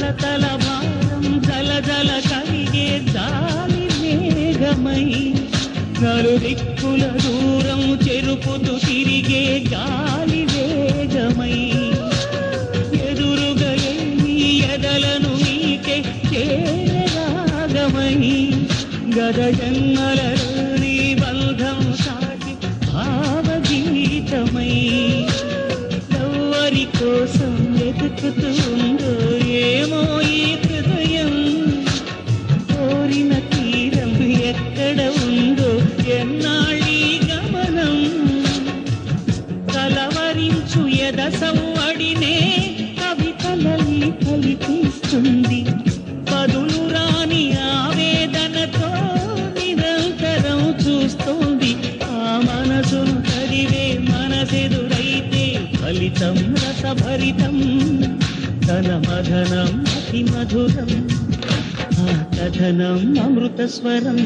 తల తల భారం జల జల కలిగే జాలి మేఘమై నలు దిక్కుల దూరం చెరుపుతూ తిరిగే గాలి వేగమై ఎదురుగలేని ఎదలను మీకే చేరాగమై గద జన్మలలోని బంధం సాటి భావగీతమై ఎవరి కోసం వెతుకుతూ సవ్వడినే కవితలల్లి కలిపిస్తుంది పదులు రాని ఆవేదనతో నిరంతరం చూస్తుంది. ఆ మనసును చదివే మనసెదురైతే ఫలితం రసభరితం. తన మధనం అతి మధురం ఆ కథనం అమృతస్వరం.